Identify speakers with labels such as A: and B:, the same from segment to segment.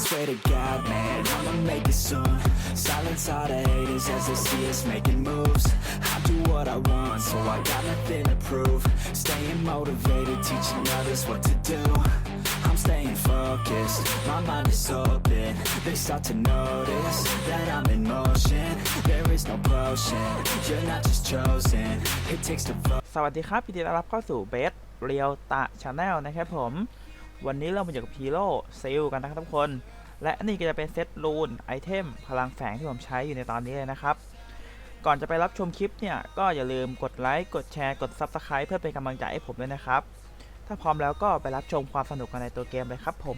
A: swear to God, man, I'ma make it soon. Silence all the haters as they see us making moves. I do what I want, so I got nothing to prove. Staying motivated, teaching others what to do. I'm staying focused, my mind is open. They start to notice that I'm in motion. There is no potion, you're not just chosen. It takes to
B: สวัสดีครับยินดีต้อนรับเข้าสู่เบสเรียวตะชาแนลนะครับผม วันนี้เรามาอยู่กับฮีโร่ซิลกันนะครับทุกคน และนี่ก็จะเป็นเซตรูนไอเทมพลังแฝงที่ผมใช้อยู่ในตอนนี้เลยนะครับ ก่อนจะไปรับชมคลิปเนี่ย ก็อย่าลืมกดไลค์กดแชร์กด Subscribe เพื่อเป็นกำลังใจให้ผมด้วยนะครับ ถ้าพร้อมแล้วก็ไปรับชมความสนุกกันในตัวเกมเลยครับผม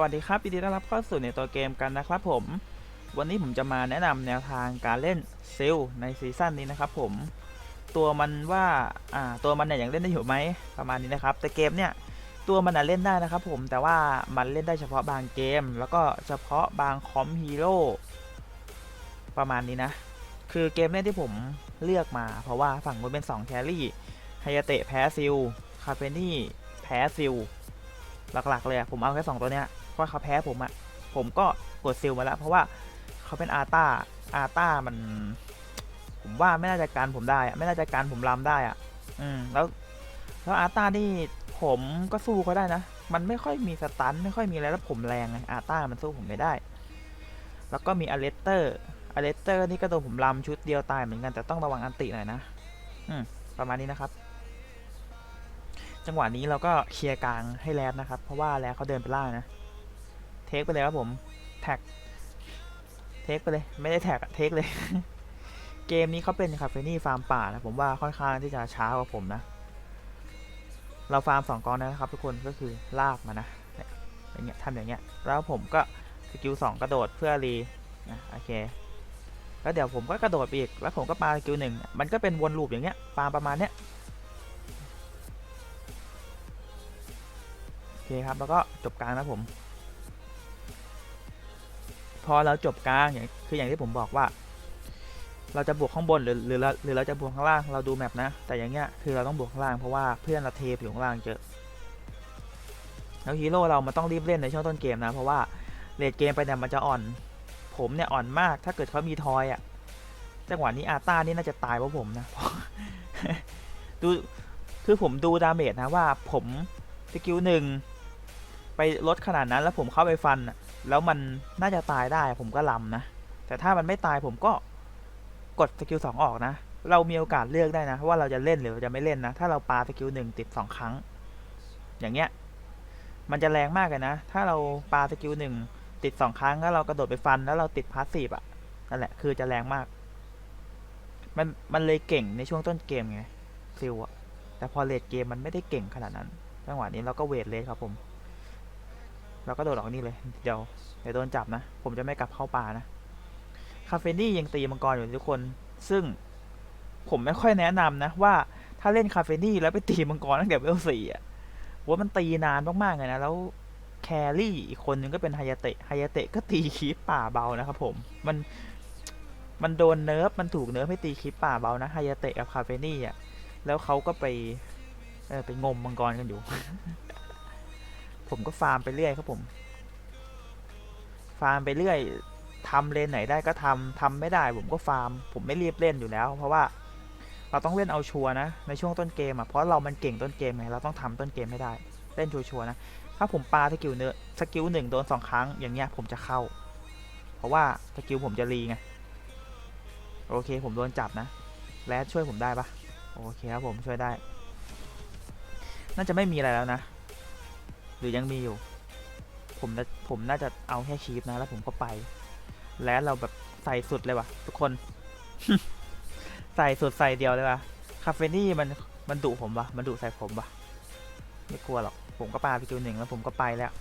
B: วัสดีครับยินดีต้อนรับเข้าสู่ในตัวเกมกันนะครับผม วันนี้ผมจะมาแนะนำแนวทางการเล่นซิลในซีซั่นนี้นะครับผม ตัวมันว่าอ่าตัวมันเนี่ยยังเล่นได้อยู่ไหมประมาณนี้นะครับแต่เกมเนี่ยตัวมันน่ะเล่นได้นะครับผมแต่ว่ามันเล่นได้เฉพาะบางเกม แล้วก็เฉพาะบางคอมฮีโร่ประมาณนี้นะ คือเกมเล่นที่ผมเลือกมา เพราะว่าฝั่งมันเป็น2แครี่ไฮยาเตะแพ้ซิลคาเฟนี่แพ้ซิลหลักๆเลยผมเอาแค่สองตัวเนี้ย เพราะเขาแพ้ผมอะผมก็กดซิลมาแล้ว เพราะว่าเขาเป็นอาร์ตาอาร์ตามัน ผมว่าไม่น่าจะการผมได้อะไม่น่าจะการผมลำได้อะอืมแล้ว แล้วอาร์ตานี่ผมก็สู้เขาได้นะ มันไม่ค่อยมีสตันไม่ค่อยมีอะไรแล้วผมแรงไงอาร์ตามันสู้ผมไม่ได้ แล้วก็มีอเลสเตอร์อเลสเตอร์นี่ก็โดนผมลำชุดเดียวตายเหมือนกันแต่ต้องระวังอันติหน่อยนะ อืม ประมาณนี้นะครับ จังหวะนี้เราก็เคลียร์กลางให้แลนนะครับ เพราะว่าแลนเขาเดินไปล่างนะ ทคไปเลยครับผมแท็กเทคไปเลย ไม่ได้แท็กเทคเลย เกมนี้เขาเป็นคาเฟนี่ฟาร์มป่านะผมว่าค่อนข้างที่จะช้ากว่าผมนะ เราฟาร์มสองกองนะครับ ทุกคนก็คือลากมานะอย่างเงี้ยทำอย่างเงี้ย แล้วผมก็สกิลสองกระโดดเพื่อรีนะโอเค แล้วเดี๋ยวผมก็กระโดดไปอีก แล้วผมก็ปาสกิลหนึ่งมันก็เป็นวนลูปอย่างเงี้ยปาประมาณเนี้ยโอเคครับแล้วก็จบกลางนะผม พอเราจบกลางอย่างคืออย่างที่ผมบอกว่า เราจะบวกข้างบนหรือหรือเราหรือเราจะบวกข้างล่างเราดูแมปนะ แต่อย่างเงี้ยคือเราต้องบวกข้างล่างเพราะว่าเพื่อนเราเทปอยู่ข้างล่างเยอะแล้วฮีโร่เรามันต้องรีบเล่นในช่วงต้นเกมนะ เพราะว่าเลดเกมไปเนี่ยมันจะอ่อน ผมเนี่ยอ่อนมากถ้าเกิดเขามีทอยอะจังหวะนี้อาต้านี่น่าจะตายเพราะผมนะดูคือผมดูดาเมจนะว่าผมสกิลหนึ่งไปลดขนาดนั้นแล้วผมเข้าไปฟันน่ะ แล้วมันน่าจะตายได้ผมก็ลำนะ แต่ถ้ามันไม่ตายผมก็กดสกิลสองออกนะ เรามีโอกาสเลือกได้นะ ว่าเราจะเล่นหรือจะไม่เล่นนะ ถ้าเราปาสกิลหนึ่งติดสองครั้ง อย่างเงี้ย มันจะแรงมากเลยนะ ถ้าเราปาสกิลหนึ่งติดสองครั้งแล้วเรากระโดดไปฟันแล้วเราติดพาสซีฟอะนั่นแหละคือจะแรงมาก มันมันเลยเก่งในช่วงต้นเกมไงซิลอะแต่พอเลดเกมมันไม่ได้เก่งขนาดนั้นจังหวะนี้เราก็เวทเลยครับผม เราก็โดดออกนี่เลย เดี๋ยวเดี๋ยวโดนจับนะ ผมจะไม่กลับเข้าป่านะ คาเฟนี่ยังตีมังกรอยู่ทุกคน ซึ่งผมไม่ค่อยแนะนำนะ ว่าถ้าเล่นคาเฟนี่แล้วไปตีมังกรตั้งแต่เวลสี่อะว่ามันตีนานมากๆเลยนะ แล้วแครี่อีกคนนึงก็เป็นไฮยาเตะไฮยาเตะก็ตีคีปป่าเบานะครับผม มันมันโดนเนิร์ฟมันถูกเนิร์ฟให้ตีคีปป่าเบานะไฮยาเตะกับคาเฟนี่อะ แล้วเขาก็ไปเออไปงมมังกรกันอยู่ ผมก็ฟาร์มไปเรื่อยครับผม ฟาร์มไปเรื่อยทำเลนไหนได้ก็ทำทำไม่ได้ผมก็ฟาร์ม ผมไม่รีบเล่นอยู่แล้ว เพราะว่าเราต้องเล่นเอาชัวนะในช่วงต้นเกมอะเพราะเรามันเก่งต้นเกมไงเราต้องทำต้นเกมให้ได้ เล่นชัวๆนะถ้าผมปาสกิลเนื้อสกิลหนึ่งโดนสองครั้งอย่างเงี้ยผมจะเข้า เพราะว่าสกิลผมจะรีไงโอเคผมโดนจับนะแรดช่วยผมได้ปะโอเคครับผมช่วยได้ น่าจะไม่มีอะไรแล้วนะ รือยังมีอยู่ ผมนะผมน่าจะเอาแค่ชีฟนะ แล้วผมก็ไป แล้วเราแบบใส่สุดเลยว่ะ ทุกคน ใส่สุดใส่เดียวเลยว่ะคาเฟนี่มันมันดุผมปะมันดุใส่ผมปะไม่กลัวหรอก ผมก็ปาไปกิวหนึ่งแล้วผมก็ไปแล้ว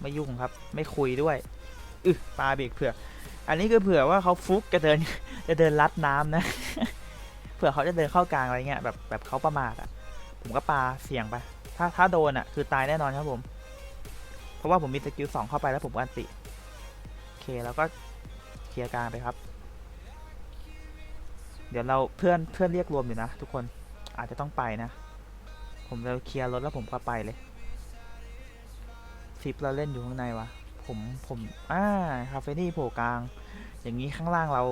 B: ไม่ยุ่งครับ ไม่คุยด้วยอึปาเบรกเผื่อ อันนี้คือเผื่อว่าเขาฟุกจะเดินจะเดินลัดน้ำนะ เผื่อเขาจะเดินเข้ากลางอะไรเงี้ยแบบแบบเขาประมาทอะ ผมก็ปาเสี่ยงไป ถ้าถ้าโดนอะ คือตายแน่นอนครับผม เพราะว่าผมมีสกิลสองเข้าไปแล้วผมกันติโอเคแล้วก็เคลียร์กลางไปครับ เดี๋ยวเราเพื่อนเพื่อนเรียกรวมอยู่นะ ทุกคนอาจจะต้องไปนะ ผมจะเคลียร์รถแล้วผมก็ไปเลยซิปเราเล่นอยู่ข้างในวะผมผมอ่าคาเฟนี่โผล่กลาง อย่างนี้ข้างล่างเรา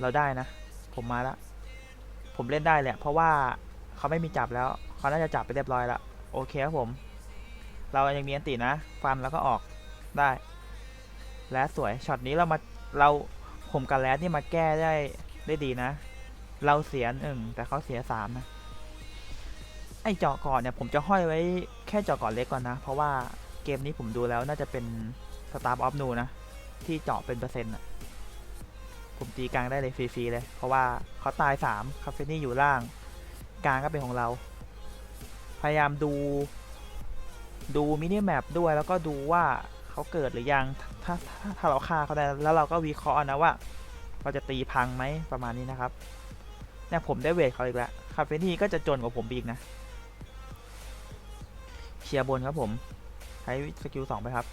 B: เราได้นะ ผมมาล้วผมเล่นได้แหละเพราะว่าเขาไม่มีจับแล้ว เขาน่าจะจับไปเรียบร้อยล้วโอเคครับผม เรายังมีอันตินะ ฟันแล้วก็ออกได้ และสวย ช็อตนี้เรามา เราผมกับแรดนี่มาแก้ได้ได้ดีนะ เราเสียหนึ่งแต่เขาเสียสามนะ ไอเจาะก่อนเนี่ยผมจะห้อยไว้แค่เจาะก่อนเล็กก่อนนะ เพราะว่าเกมนี้ผมดูแล้วน่าจะเป็นสตาร์ออฟนูนะ ที่เจาะเป็นเปอร์เซ็นต์อะผมตีกลางได้เลยฟรีๆเลย เพราะว่าเขาตายสามคาเฟนี่อยู่ล่าง กลางก็เป็นของเรา พยายามดู ดูมินิแมปด้วยแล้วก็ดูว่าเขาเกิดหรือยังถ้าถ้าถ้าเราฆ่าเขาได้แล้วเราก็วิเคราะห์นะว่า เราจะตีพังไหมประมาณนี้นะครับเนี่ยผมได้เวทเขาอีกแล้วคาเฟนี่ก็จะจนกว่าผมอีกนะเคลียร์บนครับผมใช้สกิลสองไปครับ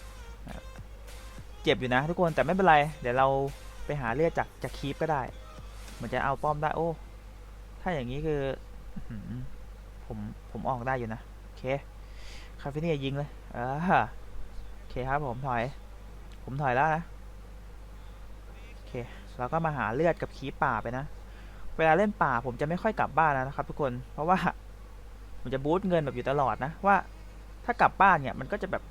B: เจ็บอยู่นะทุกคนแต่ไม่เป็นไร เดี๋ยวเราไปหาเลือดจากจากคีปก็ได้ เหมือนจะเอาป้อมได้โอ้ถ้าอย่างนี้คือผมผมออกได้อยู่นะ โอเค คาเฟนี่ยิงเลยเออโอเคครับผมถอย ผมถอยแล้วนะ โอเค เราก็มาหาเลือดกับคีปป่าไปนะ เวลาเล่นป่าผมจะไม่ค่อยกลับบ้านนะครับทุกคน เพราะว่าผมจะบูตเงินแบบอยู่ตลอดนะว่า ถ้ากลับบ้านเนี่ยมันก็จะแบบ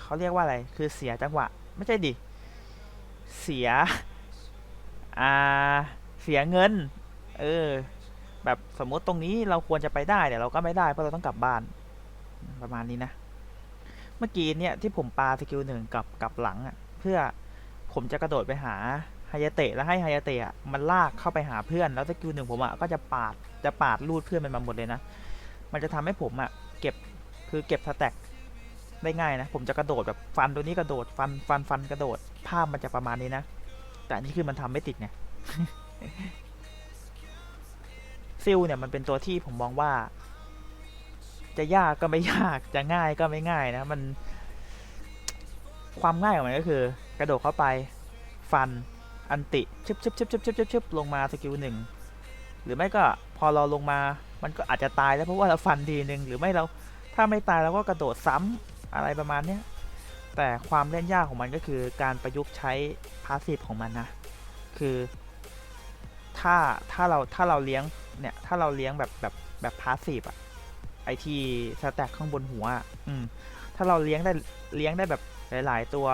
B: เขาเรียกว่าอะไร คือเสียจังหวะ ไม่ใช่ดิ เสีย อ่า เสียเงิน เออ แบบสมมติตรงนี้เราควรจะไปได้แต่เราก็ไม่ได้เพราะเราต้องกลับบ้าน ประมาณนี้นะ เมื่อกี้เนี่ยที่ผมปาสกิลหนึ่งกับกับหลังอะ่ะ เพื่อผมจะกระโดดไปหาไฮยาเตะแล้วให้ไฮยาเตะมันลากเข้าไปหาเพื่อนแล้วสกิลหนึ่งผมอะ่ะก็จะปาดจะปาดลูดเพื่อนมันมาหมดเลยนะ มันจะทำให้ผมอะ่ะเก็บคือเก็บสแต็กได้ง่ายนะ ผมจะกระโดดแบบฟันตัวนี้กระโดดฟันฟันฟันกระโดดภาพมันจะประมาณนี้นะ แต่อันนี่คือมันทำไม่ติดไงซิลเนี่ยมันเป็นตัวที่ผมมองว่า จะยากก็ไม่ยากจะง่ายก็ไม่ง่ายนะมัน ความง่ายของมันก็คือ กระโดดเข้าไป ฟัน อันติชึบชึบชึบชึบชึบชึบชึบลงมาสกิลหนึ่งหรือไม่ก็พอเราลงมามันก็อาจจะตายแล้วเพราะว่าเราฟันทีหนึ่งหรือไม่เราถ้าไม่ตายเราก็กระโดดซ้ำอะไรประมาณเนี้ยแต่ความเล่นยากของมันก็คือการประยุกต์ใช้พาสซีฟของมันนะคือ ถ้าถ้าเราถ้าเราเลี้ยงเนี่ยถ้าเราเลี้ยงแบบแบบแบบพาสซีฟอะ ไอที่สแต็กข้างบนหัวอะอืม ถ้าเราเลี้ยงได้เลี้ยงได้แบบหลาย ๆ ตัว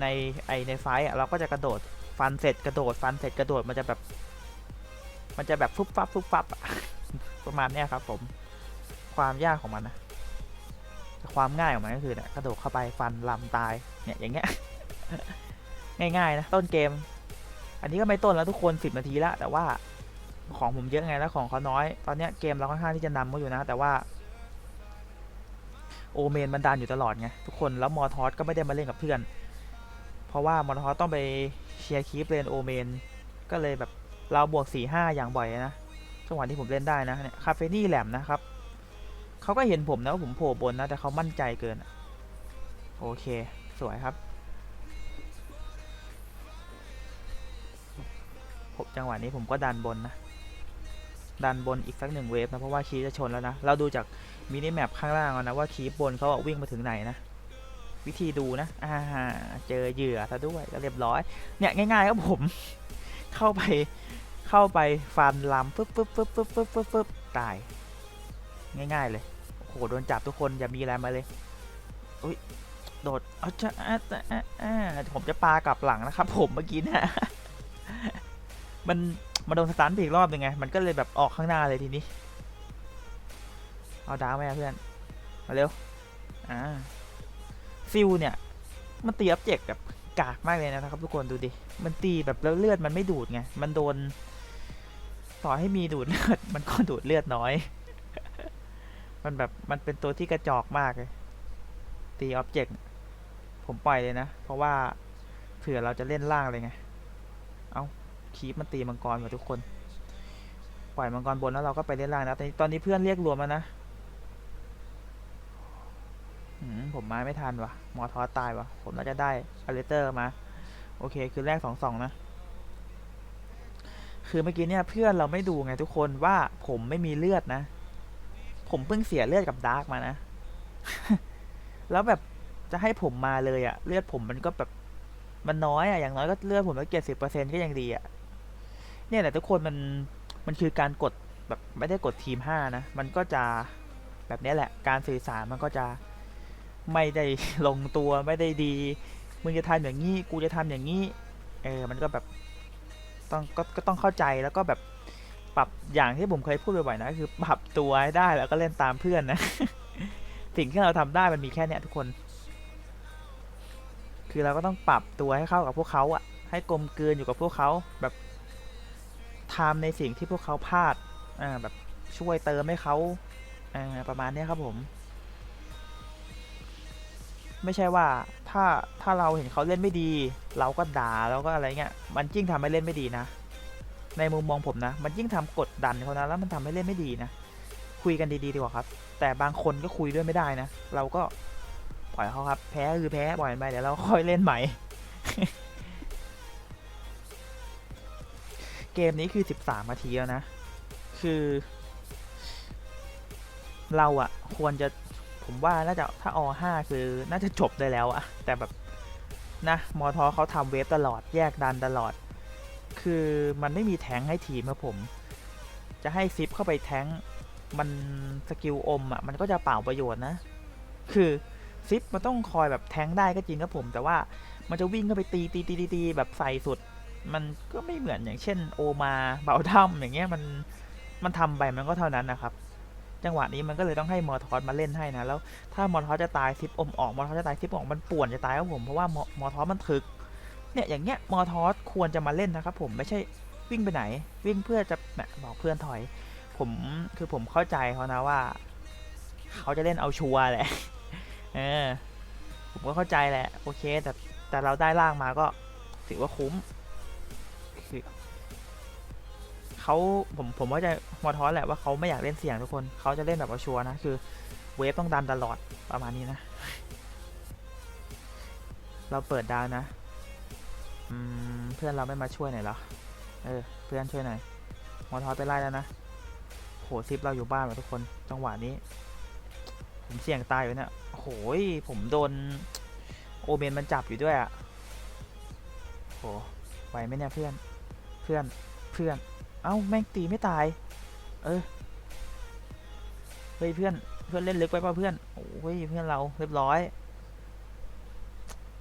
B: ในไอในไฟต์อะเราก็จะกระโดดฟันเสร็จกระโดดฟันเสร็จกระโดดมันจะแบบ มันจะแบบฟุบฟับฟุบฟับอะประมาณเนี้ยครับ ผม ความยากของมันนะแต่ความง่ายของมันก็คือเนี่ยกระโดดเข้าไปฟันลำตาย เนี่ยอย่างเงี้ยง่ายๆนะต้นเกม อันนี้ก็ไม่ต้นแล้วทุกคนสิบนาทีละแต่ว่า ของผมเยอะไงแล้วของเขาน้อย ตอนเนี้ยเกมเราค่อนข้างที่จะนำเขาอยู่นะ แต่ว่า โอเมนมันดันอยู่ตลอดไงทุกคนแล้วมอทอสก็ไม่ได้มาเล่นกับเพื่อน เพราะว่ามอทอสต้องไปเชียร์คีปเลนโอเมน ก็เลยแบบเราบวกสี่ห้าอย่างบ่อยนะจังหวะที่ผมเล่นได้นะเนี่ยคาเฟนี่แหลมนะครับเขาก็เห็นผมนะว่าผมโผล่บนนะ แต่เขามั่นใจเกินโอเค สวยครับจังหวะนี้ผมก็ดันบนนะ ดันบนอีกสักหนึ่งเวฟนะเพราะว่าคีจะชนแล้วนะ เราดูจากมินิแมปข้างล่างเอานะว่าคีบนเขาวิ่งมาถึงไหนนะ วิธีดูนะอ่าเจอเหยื่อซะด้วยก็เรียบร้อย เนี่ยง่ายๆครับผม เข้าไปเข้าไปฟันลำปึ๊บปึ๊บปึ๊บปึ๊บปึ๊บปึ๊บปึ๊บตาย ง่ายๆเลยโอ้โหโดนจับทุกคนอย่ามีอะไรมาเลยอุ้ยโดดเอาจะอะอะอะอะผมจะปากลับหลังนะครับ ผมเมื่อกี้นะมัน มาโดนสตันไปอีกรอบหนึ่งไง มันก็เลยแบบออกข้างหน้าเลยทีนี้ เอาดาวไหมเพื่อน มาเร็ว อ่าซิลเนี่ย มันตีอับเจกแบบกากมากเลยนะครับทุกคนดูดิ มันตีแบบแล้วเลือดมันไม่ดูดไง มันโดน ต่อให้มีดูดเลือด มันก็ดูดเลือดน้อย มันแบบมันเป็นตัวที่กระจอกมากเลย ตีอ็อบเจกต์ผมปล่อยเลยนะ เพราะว่าเผื่อเราจะเล่นล่างเลยไง เอา คีปมันตีมังกรหมดทุกคน ปล่อยมังกรบนแล้วเราก็ไปเล่นล่างนะตอนนี้ตอนนี้เพื่อนเรียกรวมแล้วนะผมมาไม่ทันวะมอทอสตายวะผมน่าจะได้อเลเตอร์มา โอเค คือแรกสองสองนะ คือเมื่อกี้เนี่ยเพื่อนเราไม่ดูไงทุกคนว่าผมไม่มีเลือดนะ ผมเพิ่งเสียเลือดกับดาร์กมานะ แล้วแบบจะให้ผมมาเลยอะเลือดผมมันก็แบบมันน้อยอะอย่างน้อยก็เลือดผมก็เจ็ดสิบเปอร์เซ็นก็ยังดีอะ เนี่ยแหละทุกคนมันมันคือการกดแบบไม่ได้กดทีมห้านะ มันก็จะแบบนี้แหละ การสื่อสารมันก็จะไม่ได้ลงตัวไม่ได้ดี มึงจะทำอย่างนี้กูจะทำอย่างนี้ เออ มันก็แบบต้องก็ก็ต้องเข้าใจแล้วก็แบบปรับอย่างที่ผมเคยพูดบ่อยๆนะคือปรับตัวให้ได้แล้วก็เล่นตามเพื่อนนะ สิ่งที่เราทำได้มันมีแค่เนี้ยทุกคน คือเราก็ต้องปรับตัวให้เข้ากับพวกเขาอะให้กลมเกลืนอยู่กับพวกเขาแบบ ทำในสิ่งที่พวกเขาพลาดอ่าแบบช่วยเติมให้เขาอ่าประมาณนี้ครับผม ไม่ใช่ว่าถ้าถ้าเราเห็นเขาเล่นไม่ดี เราก็ด่าแล้วก็อะไรเงี้ยมันยิ่งทำให้เล่นไม่ดีนะ ในมุมมองผมนะ มันยิ่งทำกดดันเขานะแล้วมันทำให้เล่นไม่ดีนะคุยกันดีๆดีกว่าครับ แต่บางคนก็คุยด้วยไม่ได้นะ เราก็ปล่อยเขาครับ แพ้คือแพ้ปล่อยไปเดี๋ยวเราค่อยเล่นใหม่ เกมนี้คือ13นาทีแล้วนะ คือ เราอะควรจะผมว่าน่าจะถ้าอ5คือน่าจะจบได้แล้วอะแต่แบบนะมอทอเขาทำเวฟตลอดแยกดันตลอด คือมันไม่มีแทงให้ทีมครับผม จะให้ซิปเข้าไปแทงมันสกิลอมอะมันก็จะเปล่าประโยชน์นะ คือซิปมันต้องคอยแบบแทงได้ก็จริงครับผม แต่ว่ามันจะวิ่งเข้าไปตีตีตีตีตีแบบใส่สุด มันก็ไม่เหมือนอย่างเช่นโอมาเบาถ้ำอย่างเงี้ยมันมันทำไปมันก็เท่านั้นนะครับ จังหวะนี้มันก็เลยต้องให้มอทอสมาเล่นให้นะแล้วถ้ามอทอสจะตายซิปอมออกมอทอสจะตายซิปออกมันป่วนจะตายครับผมเพราะว่ามอมอทอสมันถึกเนี่ยอย่างเงี้ยมอทอสควรจะมาเล่นนะครับผมไม่ใช่วิ่งไปไหน วิ่งเพื่อจะแบอกเพื่อนถอย ผมคือผมเข้าใจเขานะว่า เขาจะเล่นเอาชัวร์แหละเออผมก็เข้าใจแหละ โอเค แต่แต่เราได้ล่างมาก็ถือว่าคุ้ม เขาผมผมว่าจะมอทอสแหละว่าเขาไม่อยากเล่นเสี่ยงทุกคนเขาจะเล่นแบบเอาชัวร์นะคือเวฟต้องดันตลอดประมาณนี้นะ เราเปิดดาวนะเพื่อนเราไม่มาช่วยหน่อยหรอเออเพื่อนช่วยหน่อยมอทอสไปไล่แล้วนะโหซิปเราอยู่บ้านว่ะทุกคนจังหวะนี้ ผมเสี่ยงตายอยู่เนี่ยโอ้โหยผมโดนโอเมนมันจับอยู่ด้วยอะ่ะโหไหวไหมเนี่ยเพื่อน เพื่อน เพื่อน เอ้าแม่งตีไม่ตาย เออ เฮ้ยเพื่อน เพื่อนเล่นลึกไปป่ะเพื่อน โอ้ยเพื่อนเราเรียบร้อย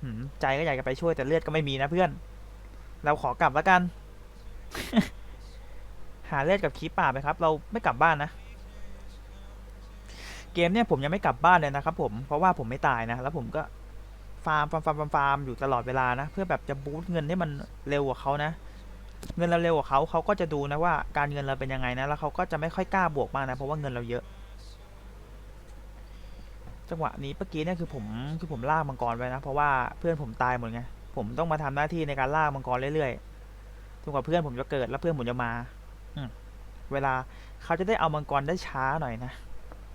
B: หใจก็อยากจะไปช่วยแต่เลือดก็ไม่มีนะเพื่อน เราขอกลับแล้วกัน หาเลือดกับคีปป่าไปครับ เราไม่กลับบ้านนะ เกมเนี่ยผมยังไม่กลับบ้านเลยนะครับผม เพราะว่าผมไม่ตายนะ แล้วผมก็ฟาร์มฟาร์มฟาร์มฟาร์มฟาร์มอยู่ตลอดเวลานะ เพื่อแบบจะบูสต์เงินให้มันเร็วกว่าเขานะ เงินเราเร็วกว่าเขาเขาก็จะดูนะว่าการเงินเราเป็นยังไงนะแล้วเขาก็จะไม่ค่อยกล้าบวกมากนะเพราะว่าเงินเราเยอะ จังหวะนี้เมื่อกี้เนี่ยคือผมคือผมล่ามังกรไว้นะ เพราะว่าเพื่อนผมตายหมดไงผมต้องมาทำหน้าที่ในการล่ามังกรเรื่อยๆจนกว่าเพื่อนผมจะเกิดแล้วเพื่อนผมจะมาอืเวลาเขาจะได้เอามังกรได้ช้าหน่อยนะ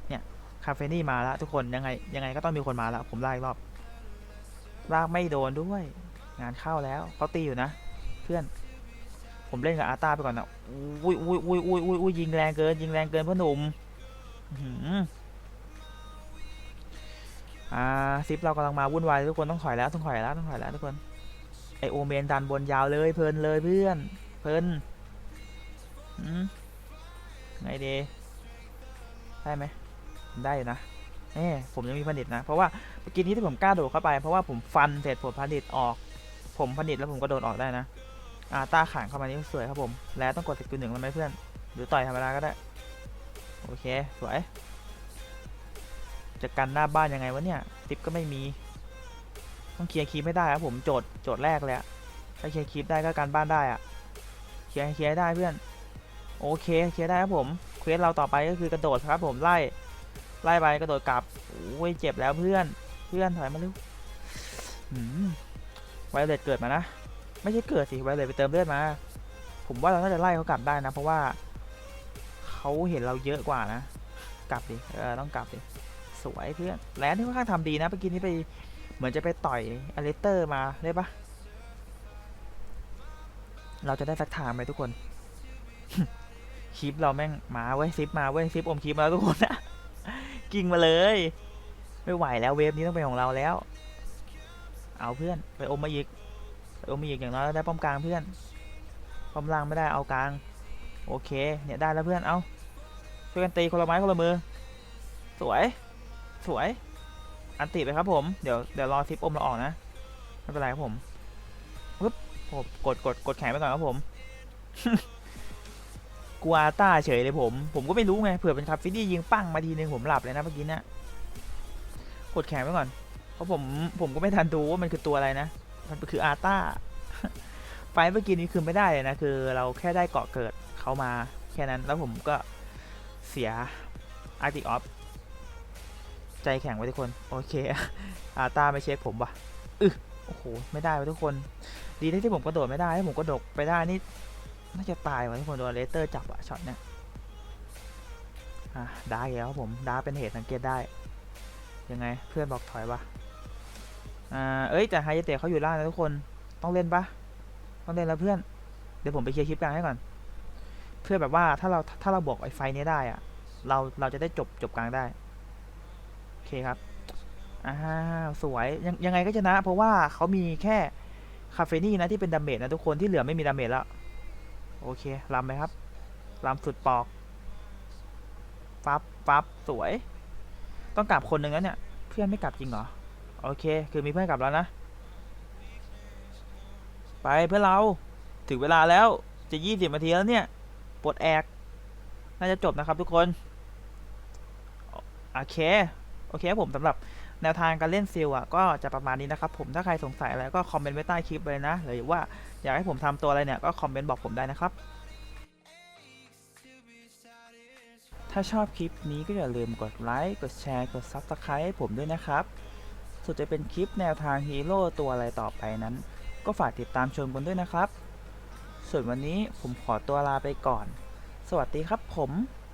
B: เนี่ยคาเฟนี่มาแล้วทุกคนยังไงยังไงก็ต้องมีคนมาแล้วผมไล่รอบลากไม่โดนด้วย งานเข้าแล้วเขาตีอยู่นะ เพื่อน ผมเล่นกับอาร์ตาไปก่อนนะอุ้ยอุ้ยอุ้ยอุ้ยอุ้ยอุ้ยยิงแรงเกิน ยิงแรงเกินเพื่อนหนุ่มอืมอ่าซิปเรากำลังมาวุ่นวายทุกคนต้องถอยแล้วต้องถอยแล้วต้องถอยแล้วทุกคนไอโอเมนดันบนยาวเลยเพลินเลยเพื่อน เพลินอืมไงดีได้ไหมได้นะเอ้ผมยังมีผลิตนะ เพราะว่าเมื่อกี้นี้ที่ผมกล้าโดดเข้าไปเพราะว่าผมฟันเสร็จผมผลิตออก ผมผลิตแล้วผมก็โดดออกได้นะ อ่าตาขางเข้ามานี่สวยครับผม แล้วต้องกดสกิลหนึ่งแล้วไหมเพื่อน หรือต่อยธรรมดาก็ได้ โอเค สวย จะกันหน้าบ้านยังไงวะเนี่ยทิปก็ไม่มี ต้องเคลียร์คีปไม่ได้ครับผม โจทย์ โจทย์แรกเลยอะถ้าเคลียร์คีปได้ก็การบ้านได้อะเคลียร์เคลียร์ได้เพื่อน โอเค เคลียร์ได้ครับผม เควสเราต่อไปก็คือกระโดดครับผม ไล่ ไล่ไปกระโดดกลับ โอ้ย เจ็บแล้วเพื่อน เพื่อนถอยมาเร็วไวเลตเกิดมานะ ไม่ใช่เกิดสิไวเลตไปเติมเลือดมา ผมว่าเราน่าจะไล่เขากลับได้นะ เพราะว่าเขาเห็นเราเยอะกว่านะ กลับดิเออต้องกลับดิสวยเพื่อนแล้วนี่ค่อนข้างทำดีนะเมื่อกี้นี้ไปเหมือนจะไปต่อยอเลสเตอร์มาได้ปะเราจะได้สักทางไหมทุกคนคลิปเราแม่งมาเว้ยซิปมาเว้ยซิปอมคลิปมาแล้วทุกคนนะกิ่งมาเลย ไม่ไหวแล้วเวฟนี้ต้องเป็นของเราแล้ว เอาเพื่อนไปอมมาอีก ไปอมมาอีกอย่างน้อยเราได้ป้อมกลางเพื่อนป้อมล่างไม่ได้เอากลาง โอเค เนี่ยได้แล้วเพื่อนเอาช่วยกันตีคนละไม้คนละมือ สวย สวย อันติไปครับผม เดี๋ยวเดี๋ยวรอทิปอมเราออกนะไม่เป็นไรครับผมปึ๊บผมกดกดกดแขนไปก่อนครับผมกัวอาต้าเฉยเลยผม ผมก็ไม่รู้ไงเผื่อเป็นคาฟิดี้ยิงปั้งมาทีนึงผมหลับเลยนะเมื่อกี้เนะกดแขนไว้ก่อน เพราะผมผมก็ไม่ทันดูว่ามันคือตัวอะไรนะ มันคืออาต้าไฟเมื่อกี้นี้คือไม่ได้เลยนะ คือเราแค่ได้เกาะเกิดเขามาแค่นั้นแล้วผมก็เสียอาร์ติออฟใจแข็งไว้ทุกคน โอเค อาต้าไม่เช็คผมวะอึโอ้โห ไม่ได้ไว้ทุกคน ดีที่ที่ผมกระโดดไม่ได้ถ้าผมกระโดดไปได้นี่น่าจะตายว่ะทุกคนโดนเลสเตอร์จับอะช็อตเนี้ยอะได้แล้วผมด้เป็นเหตุสังเกตได้ ยังไงเพื่อนบอกถอยปะ อ่าเอ้ยแต่ไฮเตะเขาอยู่ล่างนะทุกคนต้องเล่นปะต้องเล่นแล้วเพื่อน เดี๋ยวผมไปเคลียร์คลิปกลางให้ก่อน เพื่อแบบว่าถ้าเราถ้าเราบอกไอ้ไฟนี้ได้อะเราเราจะได้จบจบกลางได้โอเคครับอ้าวสวยยังยังไงก็ชนะ เพราะว่าเขามีแค่คาเฟนี่นะที่เป็นดาเมจนะทุกคนที่เหลือไม่มีดาเมจแล้ว โอเคลำไปครับลำสุดปอกฟับฟับสวย ต้องกลับคนหนึ่งแล้วเนี่ย เพื่อนไม่กลับจริงเหรอ โอเค คือมีเพื่อนกลับแล้วนะ ไปเพื่อนเรา ถึงเวลาแล้ว จะยี่สิบนาทีแล้วเนี่ยปลดแอก น่าจะจบนะครับทุกคน โอเค โอเคผมสำหรับแนวทางการเล่นซิลอะก็จะประมาณนี้นะครับผม ถ้าใครสงสัยอะไรก็คอมเมนต์ไว้ใต้คลิปเลยนะ หรือว่าอยากให้ผมทำตัวอะไรเนี่ยก็คอมเมนต์บอกผมได้นะครับถ้าชอบคลิปนี้ก็อย่าลืมกดไลค์ กดแชร์ กด Subscribe ให้ผมด้วยนะครับ ส่วนจะเป็นคลิปแนวทางฮีโร่ตัวอะไรต่อไปนั้น ก็ฝากติดตามชมกันด้วยนะครับ ส่วนวันนี้ผมขอตัวลาไปก่อน สวัสดีครับผม